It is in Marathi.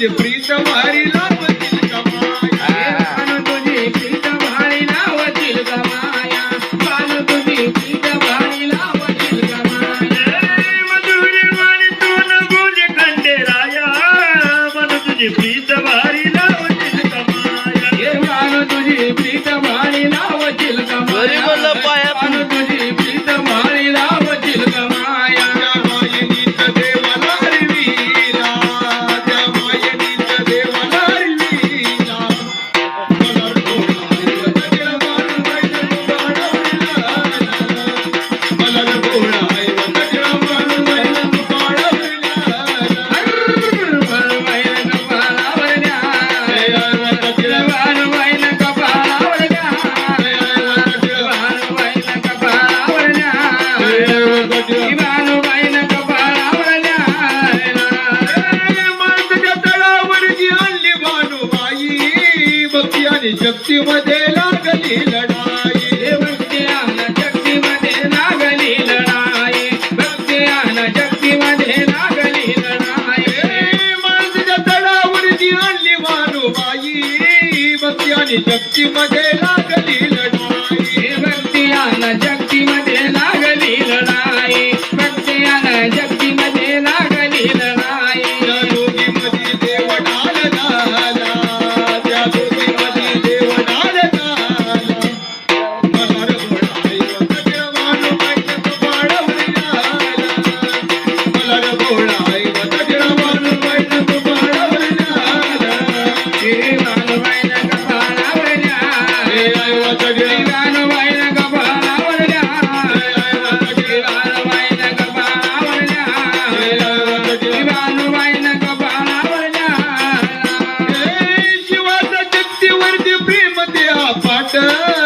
de prita, marilada. शक्तीमध्ये लागली लढाई. भक्ती आन शक्तीमध्ये लागली लढाई. भक्ती आन शक्तीमध्ये लागली लढाई. माणसाच्या तडावरची आणली मानुबाई. भक्ती आणि शक्तीमध्ये 掌。